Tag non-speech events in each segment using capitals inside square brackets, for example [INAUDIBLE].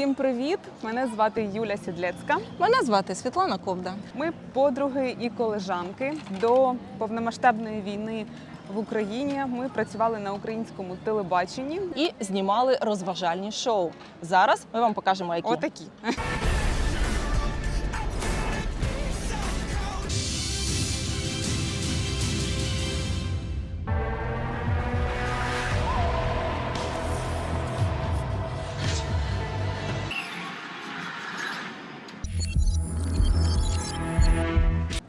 Всім привіт! Мене звати Юля Сідлецька. Мене звати Світлана Ковда. Ми подруги і колежанки. До повномасштабної війни в Україні ми працювали на українському телебаченні. І знімали розважальні шоу. Зараз ми вам покажемо, які. Отакі.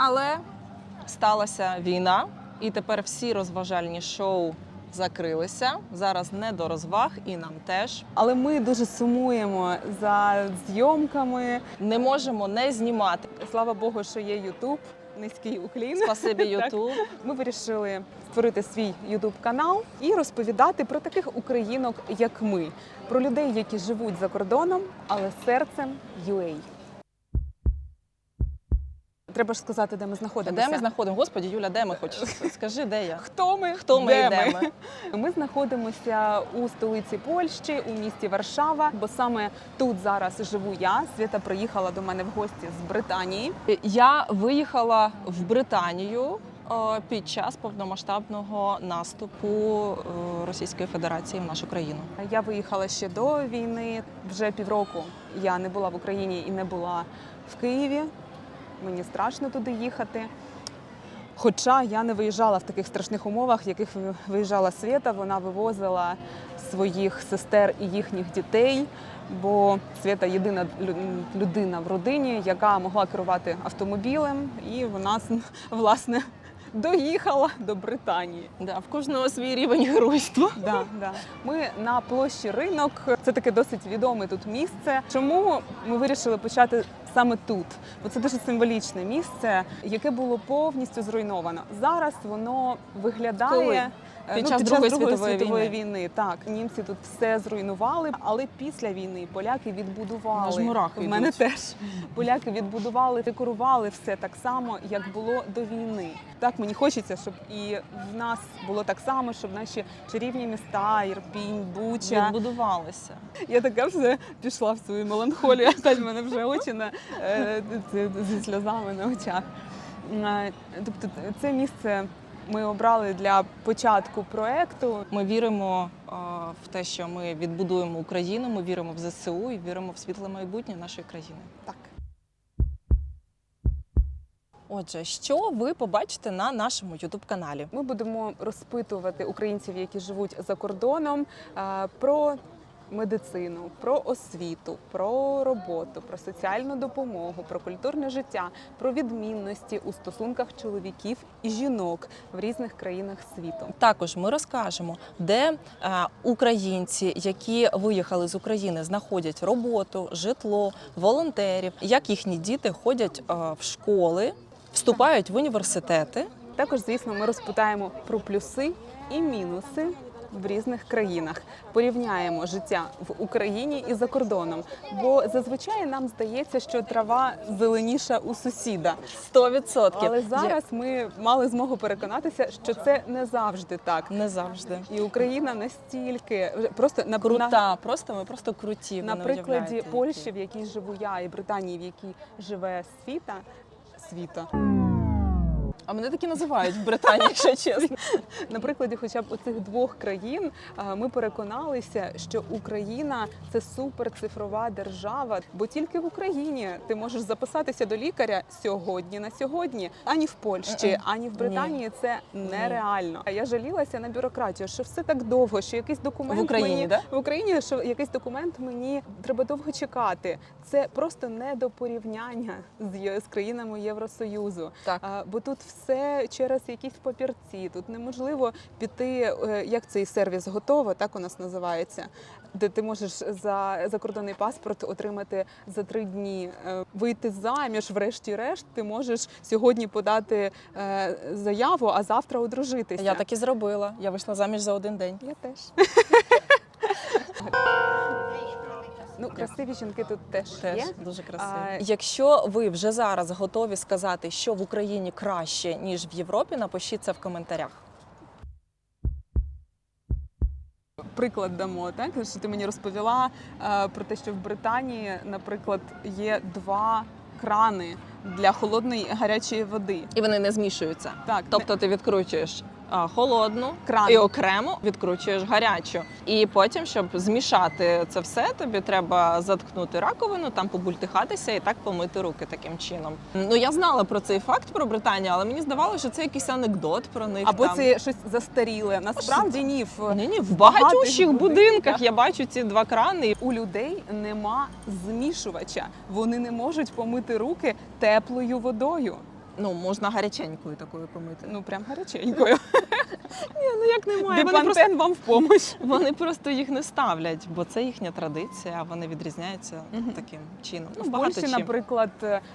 Але сталася війна, і тепер всі розважальні шоу закрилися. Зараз не до розваг, і нам теж Але ми дуже сумуємо за зйомками. не можемо не знімати. Слава Богу, що є Ютуб. Низький уклін. Спасибі, [LAUGHS] Ютуб. Ми вирішили створити свій Ютуб канал і розповідати про таких українок, як ми, про людей, які живуть за кордоном, але серцем UA. Треба ж сказати, де ми знаходимося. Де ми знаходимо? Господі, Юля, де ми хочеш? Скажи, де я? Хто ми? Хто ми Де і де ми? Ми знаходимося у столиці Польщі, у місті Варшава, бо саме тут зараз живу я. Свята приїхала до мене в гості з Британії. Я виїхала в Британію е, під час повномасштабного наступу е, Російської Федерації в нашу країну. Я виїхала ще до війни. Вже півроку я не була в Україні і не була в Києві. Мені страшно туди їхати. Хоча я не виїжджала в таких страшних умовах, в яких виїжджала Свята. Вона вивозила своїх сестер і їхніх дітей. Бо Свята єдина людина в родині, яка могла керувати автомобілем, і вона [LAUGHS] власне доїхала до Британії. Да, в кожного свій рівень геройства. Да, да. Ми на площі ринок. Це таке досить відоме тут місце. Чому ми вирішили почати саме тут? Бо це дуже символічне місце, яке було повністю зруйновано. Зараз воно виглядає. Коли? Е, Під ну, час під Другої час Другої світової світової війни. війни. Так, німці тут все зруйнували, але після війни поляки відбудували. В мене теж поляки відбудували, декорували все так само, як було до війни. Так мені хочеться, щоб і в нас було так само, щоб наші чарівні міста, Ірпінь, Буча. Відбудувалися. Я така вже пішла в свою меланхолію. Та в мене вже очі на, е, зі сльозами на очах. Е, Тобто це місце ми обрали для початку проекту. Ми віримо е, в те, що ми відбудуємо Україну. Ми віримо в ЗСУ і віримо в світле майбутнє нашої країни. Так. Отже, що ви побачите на нашому youtube каналі Ми будемо розпитувати українців, які живуть за кордоном, е, про медицину, про освіту, про роботу, про соціальну допомогу, про культурне життя, про відмінності у стосунках чоловіків і жінок в різних країнах світу. Також ми розкажемо, де е, українці, які виїхали з України, знаходять роботу, житло, волонтерів, як їхні діти ходять е, в школи, вступають в університети. Також, звісно, ми розпитаємо про плюси і мінуси. В різних країнах порівняємо життя в Україні і за кордоном, бо зазвичай нам здається, що трава зеленіша у сусіда. 100%. Але зараз ми мали змогу переконатися, що це не завжди так. не завжди. І Україна настільки просто на Крута, на, просто ми просто круті. на прикладі. Польщі, в якій живу я, і Британії, в якій живе світа. Світа А мене такі називають в Британії, якщо чесно. на прикладі, хоча б оцих двох країн, ми переконалися, що Україна це суперцифрова держава, бо тільки в Україні ти можеш записатися до лікаря сьогодні на сьогодні, ані в Польщі, ані в Британії це нереально. А я жалілася на бюрократію, що все так довго, що якийсь документ В Україні, мені да? в Україні, що якийсь документ мені треба довго чекати. Це просто не до порівняння з, країнами Євросоюзу. Так. Бо тут все через якісь папірці. Тут неможливо піти, е, як цей сервіс готово, так у нас називається, де ти можеш за закордонний паспорт отримати за три дні. Е, Вийти заміж, врешті-решт, ти можеш сьогодні подати е, заяву, а завтра одружитися. Я так і зробила. Я вийшла заміж за один день. Я теж. [LAUGHS] Ну, красиві жінки тут теж, Теж є. дуже красиво. А, Якщо ви вже зараз готові сказати, що в Україні краще ніж в Європі, напишіть це в коментарях. приклад дамо, так що ти мені розповіла е, про те, що в Британії, наприклад, є два крани для холодної і гарячої води. І вони не змішуються. Так, Тобто ти відкручуєш холодну Кран. і окремо відкручуєш гарячу. І потім, щоб змішати це все, тобі треба заткнути раковину, там побультихатися і так помити руки таким чином. Ну я знала про цей факт про Британію, але мені здавалося, що це якийсь анекдот про них. або там. це щось застаріле. Насправді ні. В, ні, ні, в багатющих будинках. будинках я бачу ці два крани. у людей нема змішувача. Вони не можуть помити руки теплою водою. Ну можна гаряченькою такою помити. Ну прям гаряченькою. [LAUGHS] Ні, ну як немає. Вони просто, вам в помощь. [LAUGHS] вони просто їх не ставлять, бо це їхня традиція. Вони відрізняються Мгм. таким чином. Ну, В багато Польщі, чим. наприклад,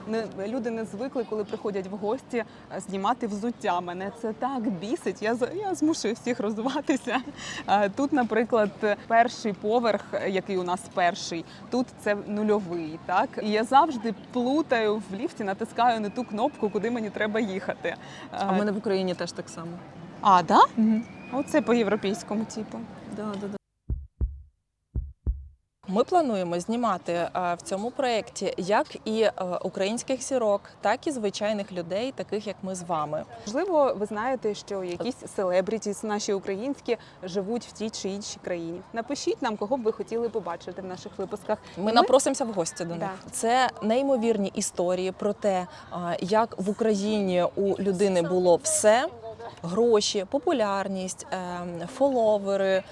не люди не звикли, коли приходять в гості, е, знімати взуття. Мене це так бісить. Я з- я змушую всіх розвиватися. Е, Тут, наприклад, перший поверх, е, який у нас перший, тут це нульовий. Так і я завжди плутаю в ліфті, натискаю не ту кнопку, куди мені треба їхати. Е, А в мене в Україні теж так само. А да? Угу. Оце по європейському типу. Да, да, да. Ми плануємо знімати е, в цьому проєкті як і е, українських зірок, так і звичайних людей, таких як ми з вами. Можливо, ви знаєте, що якісь селебрітіс наші українські живуть в тій чи іншій країні. Напишіть нам, кого б ви хотіли побачити в наших випусках. Ми І напросимося в гості до них. Да. Це неймовірні історії про те, як в Україні у людини було все: гроші, популярність, ем, фоловери,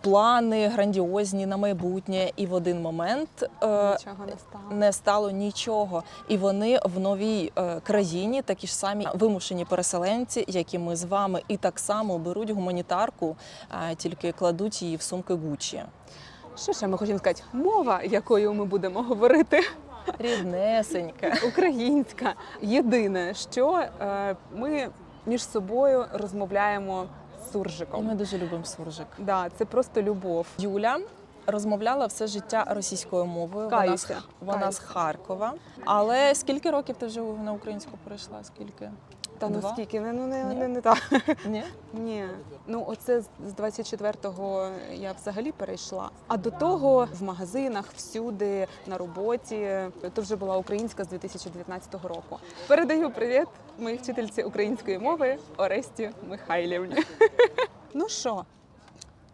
плани грандіозні на майбутнє. І в один момент е, нічого не стало. не стало нічого. І вони в новій е, країні такі ж самі вимушені переселенці, як і ми з вами, і так само беруть гуманітарку, е, тільки кладуть її в сумки Гуччі. Що ще ми хочемо сказати? Мова, якою ми будемо говорити, Ріднесенька. українська. Єдине, що е, ми між собою розмовляємо І суржиком. ми дуже любимо суржик. Да, це просто любов. Юля розмовляла все життя російською мовою. Вона з, Каюся, вона з. Харкова. Але скільки років ти вже на українську перейшла? Скільки? Та ну Два? скільки? Не, ну не, Ні? не, не так. Ні? [LAUGHS] Ні, ну оце з з 24-го я взагалі перейшла. А до того в магазинах, всюди, на роботі. То вже була українська з 2019 року. Передаю привіт моїй вчительці української мови Оресті Михайлівні. [LAUGHS] Ну що,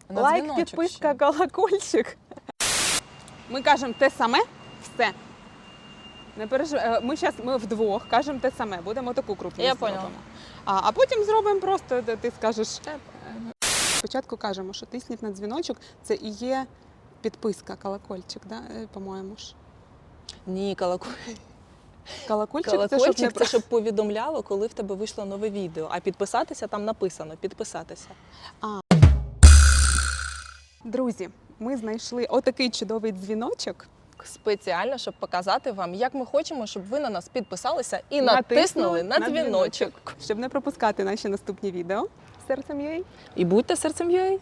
На лайк, дзвіночок підписка, ще. колокольчик. Ми кажемо те саме, все. Не переживай. Ми зараз ми вдвох кажемо те саме, будемо таку крупність Я поняла. А, а потім зробимо просто, де ти скажеш. Спочатку кажемо, що тисніть на дзвіночок, це і є підписка, колокольчик, да? е, по-моєму ж. Ні, колоколь... Колокольчик, це щоб не колокольчик про- це щоб повідомляло, коли в тебе вийшло нове відео. А підписатися там написано підписатися. Друзі, ми знайшли отакий чудовий дзвіночок. Спеціально, щоб показати вам, як ми хочемо, щоб ви на нас підписалися і натиснули на, дзвіночок. щоб не пропускати наші наступні відео. Серцем їй. І будьте серцем юей.